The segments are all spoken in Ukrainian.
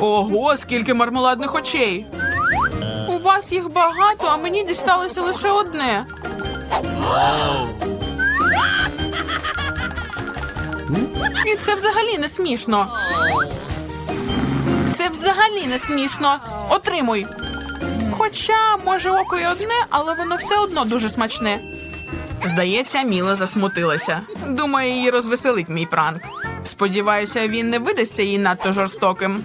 Ого, скільки мармеладних очей. У вас їх багато, а мені дісталося лише одне. І це взагалі не смішно. Це взагалі не смішно. Отримуй. Хоча, може, око й одне, але воно все одно дуже смачне. Здається, Міла засмутилася. Думаю, її розвеселить мій пранк. Сподіваюся, він не видасться їй надто жорстоким.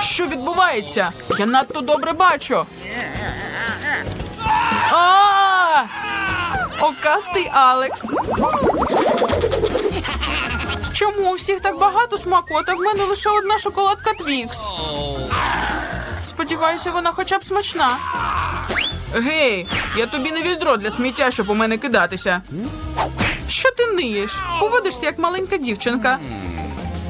Що відбувається? Я надто добре бачу. А! Окастий Алекс. Чому у всіх так багато смакот, а в мене лише одна шоколадка Твікс? Сподіваюся, вона хоча б смачна. Гей, я тобі не відро для сміття, щоб у мене кидатися. Що ти ниєш? Поводишся як маленька дівчинка.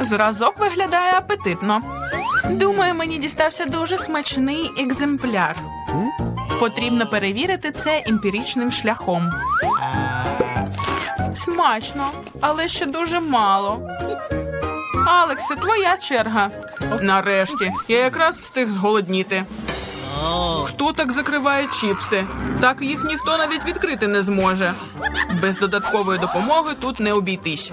Зразок виглядає апетитно. Думаю, мені дістався дуже смачний екземпляр. Потрібно перевірити це емпіричним шляхом. Смачно, але ще дуже мало. Алексе, твоя черга. Нарешті, я якраз встиг зголодніти. Хто так закриває чіпси? Так їх ніхто навіть відкрити не зможе. Без додаткової допомоги тут не обійтись.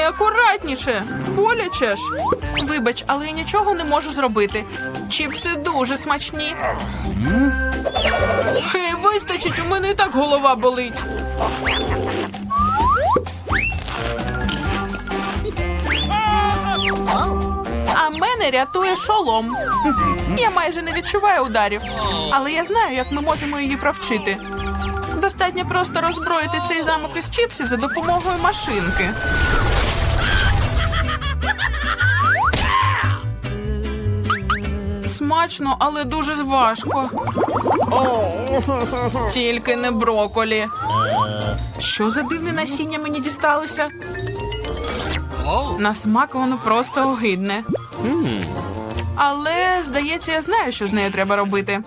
Ей, акуратніше! Боляче ж. Вибач, але я нічого не можу зробити. Чіпси дуже смачні. Ей, вистачить, у мене і так голова болить. А мене рятує шолом. Я майже не відчуваю ударів, але я знаю, як ми можемо її провчити. Достатньо просто роззброїти цей замок із чіпсів за допомогою машинки. Смачно, але дуже важко. Тільки не броколі. Що за дивне насіння мені дісталося? На смак воно просто огидне. Але, здається, я знаю, що з нею треба робити.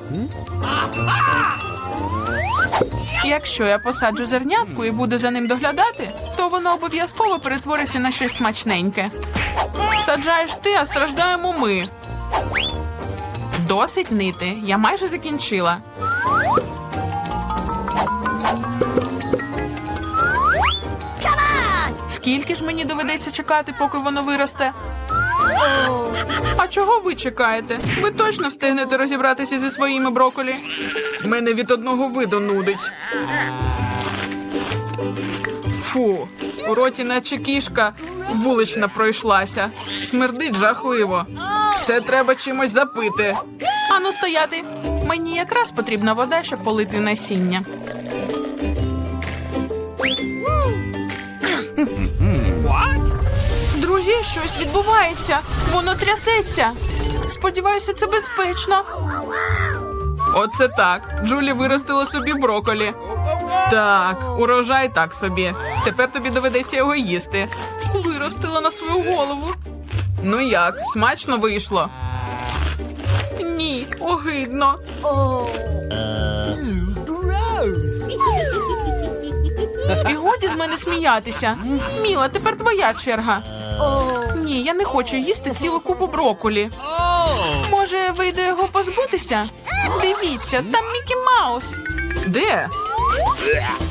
Якщо я посаджу зернятку і буду за ним доглядати, то воно обов'язково перетвориться на щось смачненьке. Саджаєш ти, а страждаємо ми. Досить нити. Я майже закінчила. Скільки ж мені доведеться чекати, поки воно виросте? А чого ви чекаєте? Ви точно встигнете розібратися зі своїми броколі? Мене від одного виду нудить. Фу, у роті наче кішка вулична пройшлася. Смердить жахливо. Все треба чимось запити. Ану стояти. Мені якраз потрібна вода, щоб полити насіння. Друзі, щось відбувається. Воно трясеться. Сподіваюся, це безпечно. Оце так. Джулі виростила собі броколі. Так, урожай так собі. Тепер тобі доведеться його їсти. Виростила на свою голову. Ну як, смачно вийшло? Ні, огидно. І годі з мене сміятися. Міла, тепер твоя черга. Ні, я не хочу їсти цілу купу броколі. Може, вийде його позбутися? Дивіться, там Мікі Маус. Де?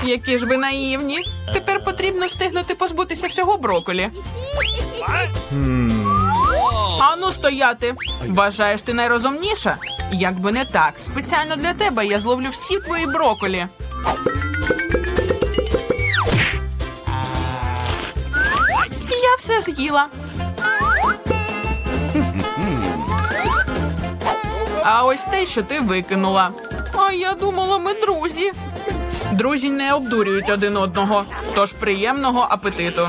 Які ж ви наївні. Тепер потрібно встигнути позбутися всього броколі. Ану стояти. Вважаєш ти найрозумніша? Якби не так, спеціально для тебе я зловлю всі твої броколі. Я все з'їла. А ось те, що ти викинула. А я думала, ми друзі. Друзі не обдурюють один одного, тож приємного апетиту.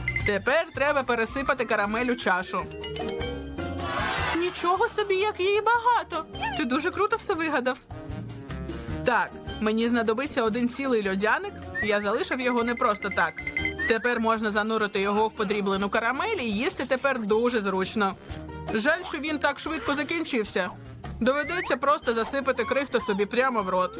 Тепер треба пересипати карамель у чашу. Нічого собі, як її багато. Ти дуже круто все вигадав. Так, мені знадобиться один цілий льодяник. Я залишив його не просто так. Тепер можна занурити його в подріблену карамель і їсти тепер дуже зручно. Жаль, що він так швидко закінчився. Доведеться просто засипати крихту собі прямо в рот.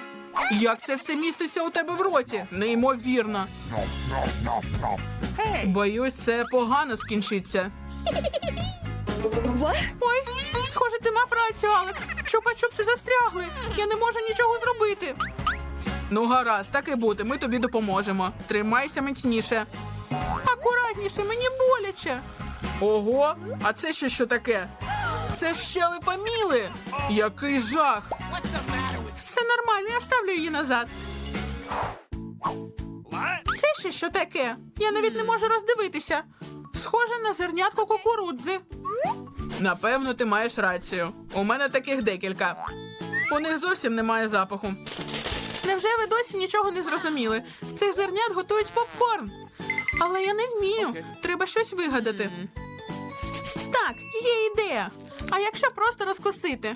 Як це все міститься у тебе в роті? Неймовірно. Боюсь, це погано скінчиться. Ой, схоже, ти мав рацію, Алекс. Чупа-чупси застрягли. Я не можу нічого зробити. Ну, гаразд, так і буде. Ми тобі допоможемо. Тримайся міцніше. Акуратніше, мені боляче. Ого, а це ще що таке? Це щелепа Міли. Який жах. Нормально, я вставлю її назад. Це ще що таке? Я навіть не можу роздивитися. Схоже на зернятко кукурудзи. Напевно, ти маєш рацію. У мене таких декілька. У них зовсім немає запаху. Невже ви досі нічого не зрозуміли? З цих зернят готують попкорн. Але я не вмію. Треба щось вигадати. Так, є ідея. А якщо просто розкусити?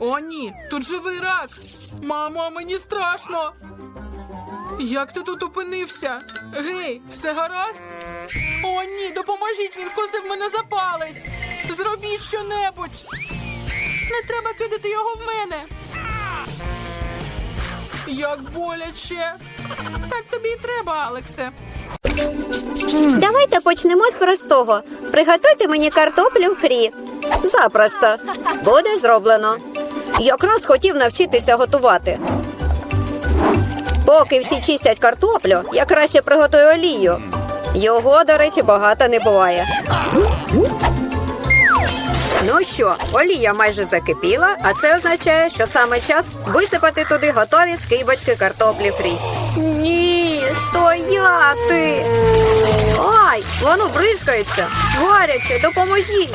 О, ні, тут живий рак. Мамо, мені страшно. Як ти тут опинився? Гей, все гаразд? О, ні, допоможіть, він вкусив мене за палець. Зробіть щонебудь. Не треба кидати його в мене. Як боляче. Так тобі і треба, Алексе. Давайте почнемо з простого. Приготуйте мені картоплю фрі. Запросто. Буде зроблено. Якраз хотів навчитися готувати. Поки всі чистять картоплю, я краще приготую олію. Його, до речі, багато не буває. Ну що, олія майже закипіла, а це означає, що саме час висипати туди готові скибочки картоплі фрі. Ні, стояти. Ай, воно бризкається. Гаряче, допоможіть.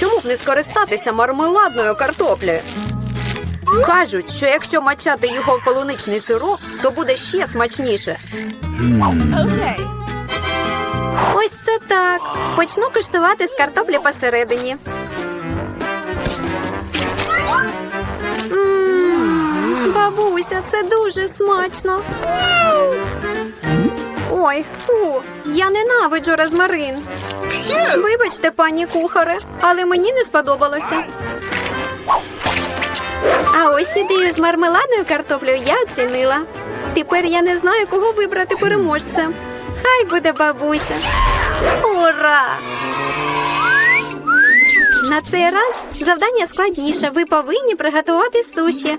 Чому б не скористатися мармеладною картоплею? Кажуть, що якщо мачати його в полуничний сироп, то буде ще смачніше. Okay. Ось це так. Почну куштувати з картоплі посередині. М, Бабуся, це дуже смачно. Ой, фу, я ненавиджу розмарин. Вибачте, пані кухаре, але мені не сподобалося. А ось ідею з мармеладною картоплею я оцінила. Тепер я не знаю, кого вибрати переможцем. Хай буде бабуся. Ура! На цей раз завдання складніше. Ви повинні приготувати суші.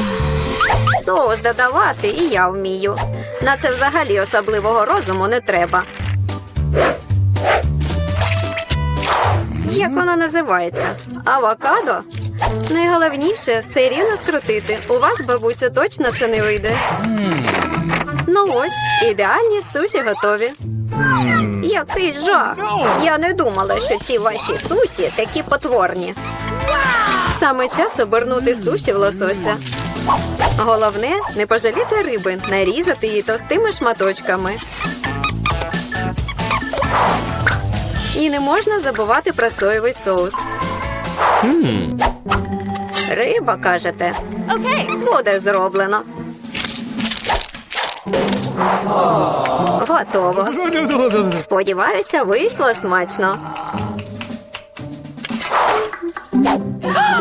Соус додавати і я вмію. На це взагалі особливого розуму не треба. Як воно називається? Авокадо? Найголовніше все рівно скрутити. У вас, бабусю, точно це не вийде. Ну ось, ідеальні суші готові. Який жах! Я не думала, що ці ваші суші такі потворні. Саме час обернути суші в лосося. Головне не пожаліти риби, нарізати її товстими шматочками. І не можна забувати про соєвий соус. Риба, кажете, Okay. буде зроблено. Готово. Сподіваюся, вийшло смачно.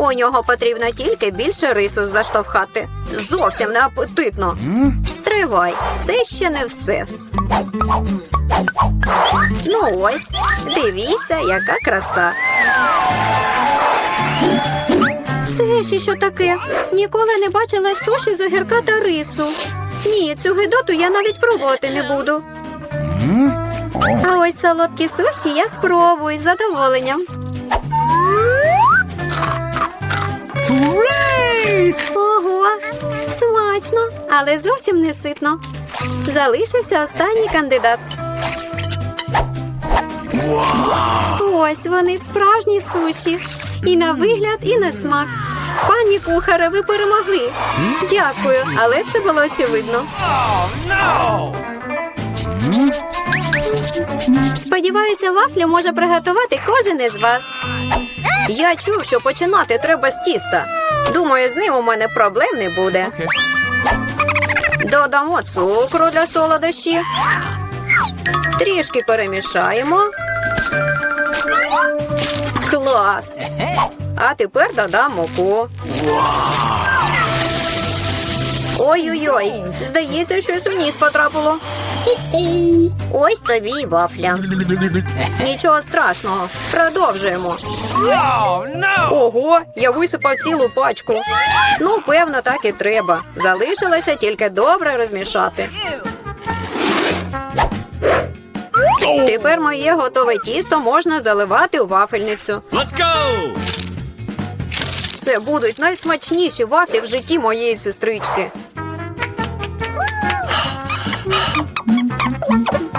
У нього потрібно тільки більше рису заштовхати. Зовсім не апетитно. Стривай, це ще не все. Ну ось, дивіться, яка краса. Це ще що таке? Ніколи не бачила суші з огірка та рису. Ні, цю гидоту я навіть пробувати не буду. А ось солодкі суші я спробую з задоволенням. Ого, смачно, але зовсім не ситно. Залишився останній кандидат. Ось вони справжні суші. І на вигляд, і на смак. Пані кухаре, ви перемогли. Дякую, але це було очевидно. Сподіваюся, вафлю може приготувати кожен із вас. Я чув, що починати треба з тіста. Думаю, з ним у мене проблем не буде. Додамо цукру для солодощі. Трішки перемішаємо. Клас! А тепер додам муку. Ой-ой-ой, здається, щось у ніс потрапило. Ось тобі й вафля. Нічого страшного. Продовжуємо. Ого, я висипав цілу пачку. Ну, певно, так і треба. Залишилося тільки добре розмішати. Тепер моє готове тісто можна заливати у вафельницю. Let's go! Це будуть найсмачніші вафлі в житті моєї сестрички.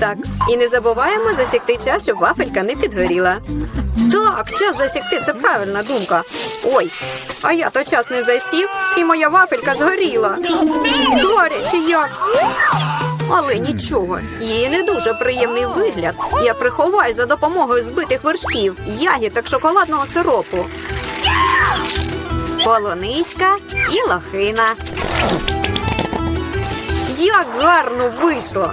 Так. І не забуваємо засікти час, щоб вафелька не підгоріла. Так, час засікти це правильна думка. Ой, а я то час не засік, і моя вафелька згоріла. Гаряче як. Але нічого, її не дуже приємний вигляд. Я приховаю за допомогою збитих вершків, ягід шоколадного сиропу. Полуничка і лохина. Як гарно вийшло!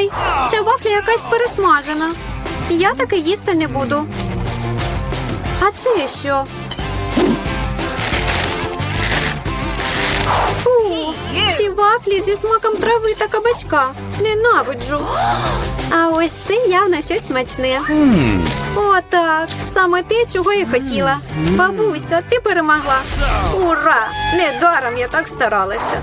Ой, ця вафля якась пересмажена. Я таки їсти не буду. А це що? Фу, ці вафлі зі смаком трави та кабачка. Ненавиджу. А ось це явно щось смачне. Отак, саме те, чого я хотіла. Бабуся, ти перемогла. Ура! Недаром я так старалася.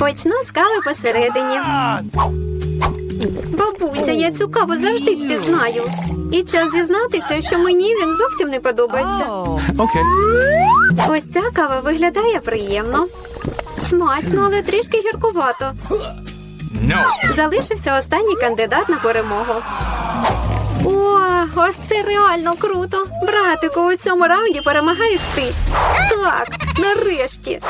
Почну з кави посередині. Бабуся, я цю каву завжди впізнаю. І час зізнатися, що мені він зовсім не подобається. Okay. Ось ця кава виглядає приємно. Смачно, але трішки гіркувато. No. Залишився останній кандидат на перемогу. О, ось це реально круто. Братику, у цьому раунді перемагаєш ти. Так, нарешті.